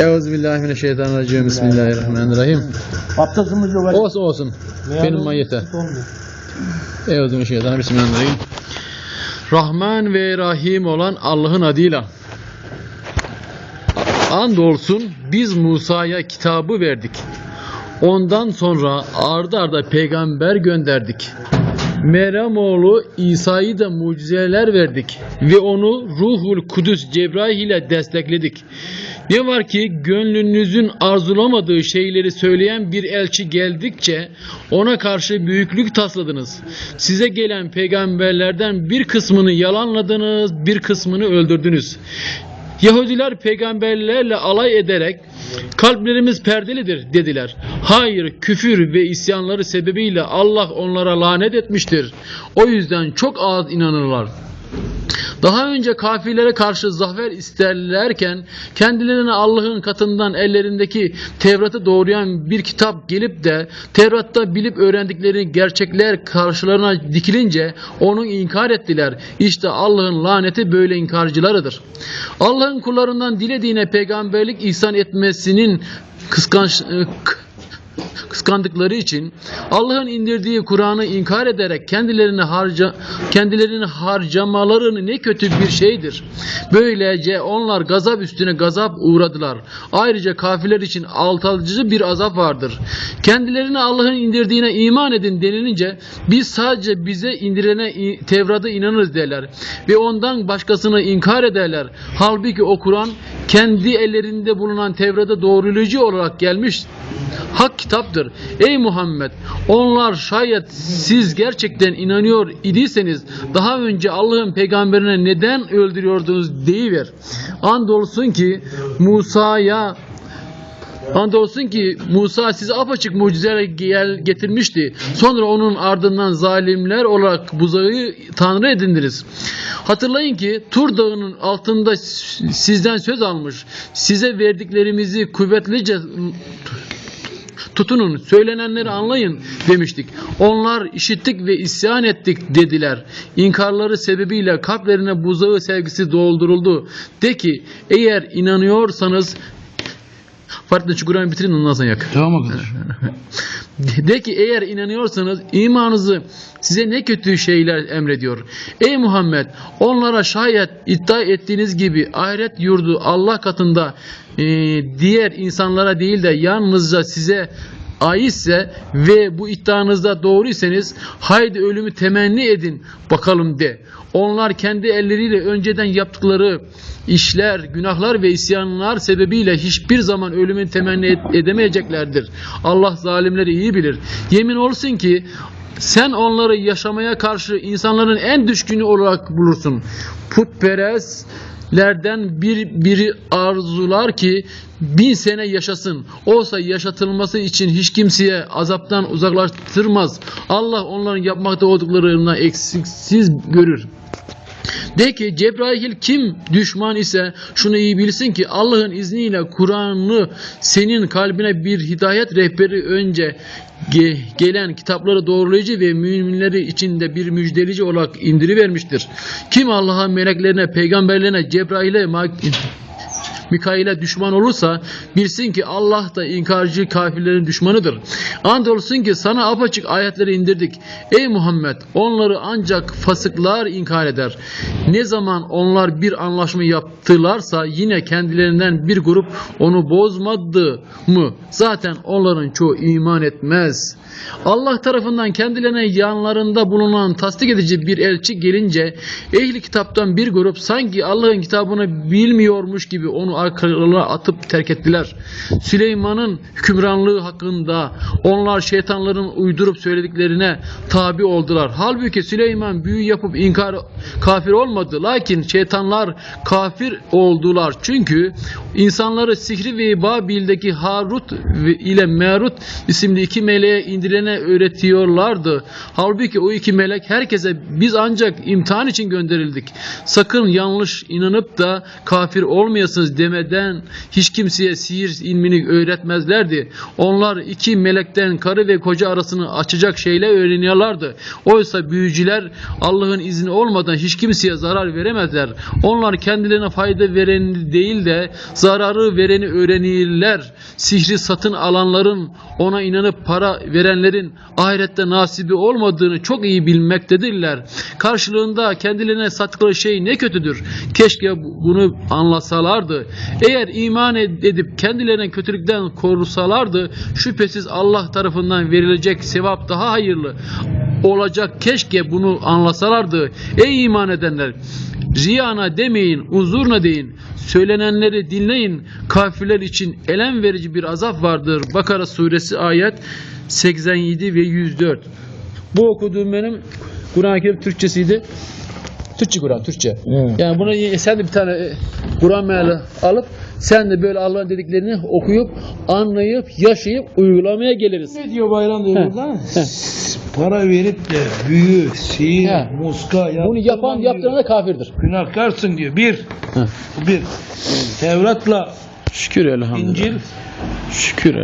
Euzubillahimineşşeytanirracim. Bismillahirrahmanirrahim. Abdestimiz yok. Olsun olsun. Benim mayete. Euzubillahimineşşeytanirracim. Bismillahirrahmanirrahim. Rahman ve Rahim olan Allah'ın adıyla. Andolsun biz Musa'ya kitabı verdik. Ondan sonra ardı arda peygamber gönderdik. Meryem oğlu İsa'yı da mucizeler verdik ve onu Ruhul Kudüs Cebrail ile destekledik. Ne var ki gönlünüzün arzulamadığı şeyleri söyleyen bir elçi geldikçe ona karşı büyüklük tasladınız. Size gelen peygamberlerden bir kısmını yalanladınız, bir kısmını öldürdünüz. Yahudiler peygamberlerle alay ederek kalplerimiz perdelidir dediler. Hayır küfür ve isyanları sebebiyle Allah onlara lanet etmiştir. O yüzden çok az inanırlar. Daha önce kafirlere karşı zafer isterlerken kendilerine Allah'ın katından ellerindeki Tevrat'ı doğrayan bir kitap gelip de Tevrat'ta bilip öğrendikleri gerçekler karşılarına dikilince onu inkar ettiler. İşte Allah'ın laneti böyle inkarcılarıdır. Allah'ın kullarından dilediğine peygamberlik ihsan etmesinin kıskanç kıskandıkları için Allah'ın indirdiği Kur'an'ı inkar ederek kendilerini harca kendilerini harcamalarını ne kötü bir şeydir. Böylece onlar gazap üstüne gazap uğradılar. Ayrıca kafirler için altalıcı bir azap vardır. Kendilerine Allah'ın indirdiğine iman edin denilince biz sadece bize indirilene i- Tevrat'a inanırız derler ve ondan başkasını inkar ederler. Halbuki o Kur'an kendi ellerinde bulunan Tevrat'a doğrulayıcı olarak gelmiş hak kitaptır. Ey Muhammed onlar şayet siz gerçekten inanıyor idiyseniz daha önce Allah'ın peygamberine neden öldürüyordunuz deyiver. Andolsun ki Musa'ya Andolsun ki Musa size apaçık mucizeler getirmişti. Sonra onun ardından zalimler olarak buzağı tanrı edindiniz. Hatırlayın ki Tur Dağı'nın altında sizden söz almış. Size verdiklerimizi kuvvetlice tutunun, söylenenleri anlayın demiştik. Onlar işittik ve isyan ettik dediler. İnkarları sebebiyle kalplerine buzağı sevgisi dolduruldu. De ki eğer inanıyorsanız Farklı çukurayı bitirin ondan sonra yak. Tamam arkadaş. De ki eğer inanıyorsanız imanınızı size ne kötü şeyler emrediyor. Ey Muhammed onlara şayet iddia ettiğiniz gibi ahiret yurdu Allah katında e, diğer insanlara değil de yalnızca size aitse ve bu iddianızda doğruysanız haydi ölümü temenni edin bakalım de. Onlar kendi elleriyle önceden yaptıkları işler, günahlar ve isyanlar sebebiyle hiçbir zaman ölümü temenni edemeyeceklerdir. Allah zalimleri iyi bilir. Yemin olsun ki sen onları yaşamaya karşı insanların en düşkünü olarak bulursun. Putperestlerden bir biri arzular ki bin sene yaşasın. Olsa yaşatılması için hiç kimseye azaptan uzaklaştırmaz. Allah onların yapmakta olduklarından eksiksiz görür. De ki Cebrail kim düşman ise şunu iyi bilsin ki Allah'ın izniyle Kur'an'ı senin kalbine bir hidayet rehberi önce gelen kitapları doğrulayıcı ve müminleri içinde bir müjdelici olarak indirivermiştir. Kim Allah'a meleklerine, peygamberlerine, Cebrail'e, Mikail'e düşman olursa bilsin ki Allah da inkarcı kafirlerin düşmanıdır. Andolsun ki sana apaçık ayetleri indirdik. Ey Muhammed onları ancak fasıklar inkar eder. Ne zaman onlar bir anlaşma yaptılarsa yine kendilerinden bir grup onu bozmadı mı? Zaten onların çoğu iman etmez. Allah tarafından kendilerine yanlarında bulunan tasdik edici bir elçi gelince ehli kitaptan bir grup sanki Allah'ın kitabını bilmiyormuş gibi onu arkalarına atıp terk ettiler. Süleyman'ın hükümranlığı hakkında onlar şeytanların uydurup söylediklerine tabi oldular. Halbuki Süleyman büyü yapıp inkar kafir olmadı. Lakin şeytanlar kafir oldular. Çünkü insanları sihri ve Babil'deki Harut ile Merut isimli iki meleğe indirene öğretiyorlardı. Halbuki o iki melek herkese biz ancak imtihan için gönderildik. Sakın yanlış inanıp da kafir olmayasınız demeden hiç kimseye sihir ilmini öğretmezlerdi. Onlar iki melekten karı ve koca arasını açacak şeyler öğreniyorlardı. Oysa büyücüler Allah'ın izni olmadan hiç kimseye zarar veremezler. Onlar kendilerine fayda veren değil de zararı vereni öğrenirler. Sihri satın alanların ona inanıp para verenlerin ahirette nasibi olmadığını çok iyi bilmektedirler. Karşılığında kendilerine sattıkları şey ne kötüdür. Keşke bu- bunu anlasalardı. Eğer iman ed- edip kendilerine kötülükten korusalardı şüphesiz Allah tarafından verilecek sevap daha hayırlı olacak. Keşke bunu anlasalardı. Ey iman edenler! Riyana demeyin, uzurna deyin. Söylenenleri dinleyin. Kafirler için elem verici bir azap vardır. Bakara suresi ayet 87 ve 104. Bu okuduğum benim Kur'an-ı Kerim Türkçesiydi. Türkçe Kur'an, Türkçe. Evet. Yani buna y- sen de bir tane e, Kur'an meali alıp sen de böyle Allah'ın dediklerini okuyup, anlayıp, yaşayıp uygulamaya geliriz. Ne diyor bayram diyor He, burada? he. Para verip de büyü, sihir, He. muska Bunu yapan diyor. yaptırana da kafirdir. Günahkarsın diyor. Bir. He. Bir. Tevrat'la Şükür elhamdülillah. İncil Şükür